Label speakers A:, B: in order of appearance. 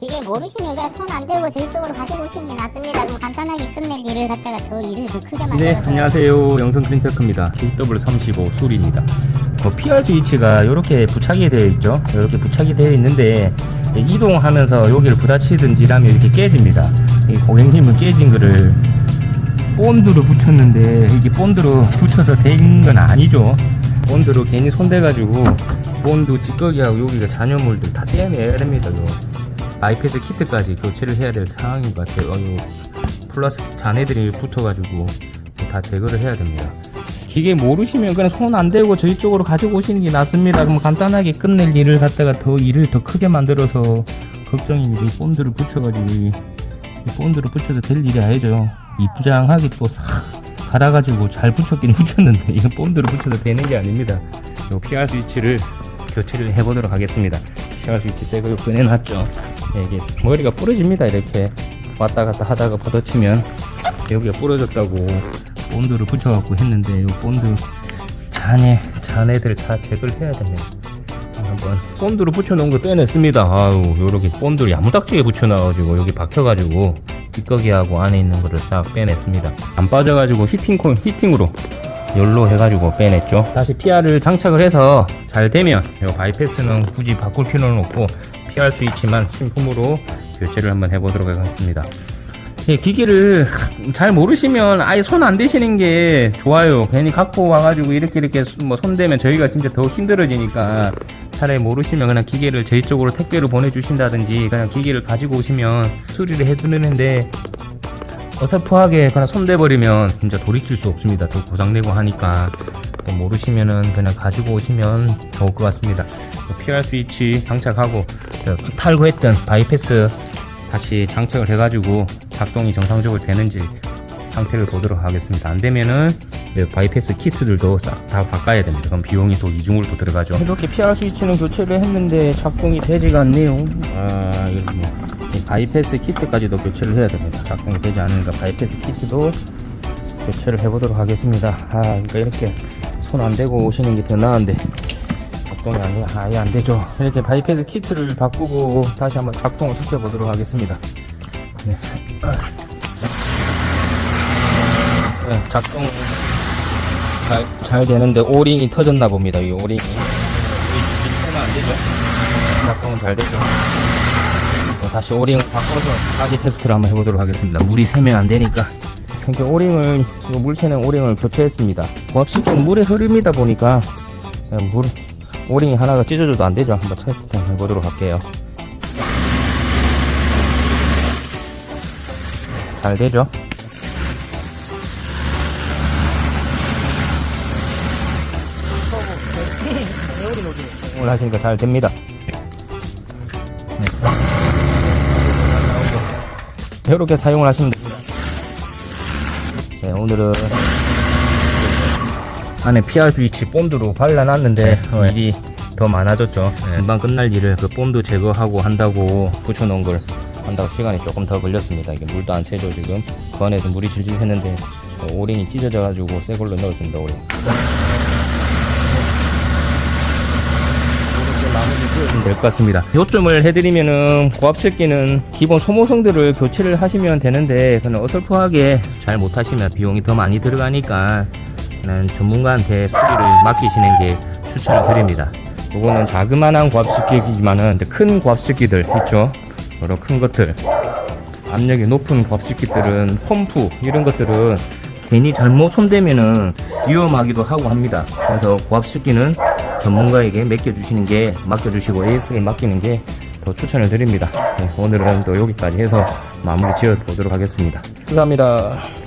A: 기계 모르시면 그냥 손 안 대고 저쪽으로 가지고 오시는 게 낫습니다. 그럼 간단하게 끝낼 일을 갖다가 더 일을 더 크게 만들어서
B: 네, 안녕하세요. 영성 크린테크입니다. KW35 술입니다. 뭐 PR 스위치가 이렇게 부착이 되어 있죠. 이렇게 부착이 되어 있는데 이동하면서 여기를 부딪히든지 하면 이렇게 깨집니다. 이 고객님은 깨진 거를 본드로 붙였는데 이게 본드로 붙여서 된 건 아니죠. 본드로 괜히 손대가지고 본드 찌꺼기하고 여기가 잔여물들 다 떼내야 됩니다. 요 아이패드 키트까지 교체를 해야 될 상황인 것 같아요. 어, 요 플라스틱 잔해들이 붙어가지고 다 제거를 해야 됩니다. 기계 모르시면 그냥 손 안 대고 저희 쪽으로 가지고 오시는 게 낫습니다. 그럼 간단하게 끝낼 일을 갖다가 더 일을 더 크게 만들어서 걱정입니다. 이 본드를 붙여가지고 이, 이 본드를 붙여서 될 일이 아니죠. 입장하게 또싹 갈아가지고 잘 붙였긴 붙였는데 이거 본드를 붙여서 되는 게 아닙니다. 요 PR 스위치를 교체를 해보도록 하겠습니다. PR 스위치 새거 꺼내놨죠. 예, 이게 머리가 부러집니다. 이렇게 왔다 갔다 하다가 부딪히면 여기가 부러졌다고 본드를 붙여갖고 했는데 이 본드 잔해 잔해들 다 제거를 해야 됩니다. 한번 본드를 붙여놓은 거 빼냈습니다. 아유 요렇게 본드를 야무딱지게 붙여놔가지고 여기 박혀가지고 찌꺼기하고 안에 있는 거를 싹 빼냈습니다. 안 빠져가지고 히팅콘 히팅으로 열로 해가지고 빼냈죠. 다시 PR을 장착을 해서 잘 되면 이 바이패스는 굳이 바꿀 필요는 없고 PR 스위치만 신품으로 교체를 한번 해보도록 하겠습니다. 예, 기기를 잘 모르시면 아예 손 안 대시는 게 좋아요. 괜히 갖고 와가지고 이렇게 이렇게 뭐 손대면 저희가 진짜 더 힘들어지니까 차라리 모르시면 그냥 기계를 저희 쪽으로 택배로 보내주신다든지 그냥 기계를 가지고 오시면 수리를 해드리는데 어설프하게 그냥 손대버리면 진짜 돌이킬 수 없습니다. 또 고장내고 하니까 또 모르시면은 그냥 가지고 오시면 좋을 것 같습니다. PR 스위치 장착하고 저 탈거했던 바이패스 다시 장착을 해가지고 작동이 정상적으로 되는지 상태를 보도록 하겠습니다. 안 되면은 이 바이패스 키트들도 싹 다 바꿔야 됩니다. 그럼 비용이 또 이중으로 또 들어가죠. 이렇게 PR 스위치는 교체를 했는데 작동이 되지가 않네요. 아, 이거 뭐. 이 바이패스 키트까지도 교체를 해야 됩니다. 작동이 되지 않으니까 바이패스 키트도 교체를 해보도록 하겠습니다. 아, 그러니까 이렇게 손 안 대고 오시는 게 더 나은데 작동이 아니, 아예 안 되죠. 이렇게 바이패스 키트를 바꾸고 다시 한번 작동을 시켜보도록 하겠습니다. 네. 네, 작동 잘, 잘 되는데 오링이 터졌나 봅니다. 이 오링이. 이렇게는 안 되죠. 작동은 잘 되죠. 어, 다시 오링을 바꿔서 다시 테스트를 한번 해보도록 하겠습니다. 물이 새면 안 되니까. 이렇게 오링을 지금 물 새는 오링을 교체했습니다. 고압시키는 물의 흐름이다 보니까 그냥 물 오링이 하나가 찢어져도 안 되죠. 한번 테스트 해보도록 할게요. 잘 되죠? 오늘 하시니까 잘 됩니다. 네. 이렇게 사용을 하시면 됩니다. 네, 오늘은 안에 PR 스위치 본드로 발라놨는데 어, 일이 더 많아졌죠. 네, 금방 끝날 일을 그 본드 제거하고 한다고 붙여놓은 걸 한다고 시간이 조금 더 걸렸습니다. 이게 물도 안 새죠 지금. 그 안에서 물이 질질 새는데 어, 오링이 찢어져가지고 새 걸로 넣었습니다. 오링. 될것 같습니다. 요점을 해드리면은 고압식기는 기본 소모성들을 교체를 하시면 되는데 그냥 어설프하게 잘 못하시면 비용이 더 많이 들어가니까 전문가한테 수리를 맡기시는 게 추천을 드립니다. 이거는 자그마한 고압식기지만은 큰 고압식기들 있죠. 여러 큰 것들 압력이 높은 고압식기들은 펌프 이런 것들은 괜히 잘못 손대면은 위험하기도 하고 합니다. 그래서 고압식기는 전문가에게 맡겨주시는 게 맡겨주시고 AS에 맡기는 게 더 추천을 드립니다. 네, 오늘은 또 여기까지 해서 마무리 지어 보도록 하겠습니다. 감사합니다.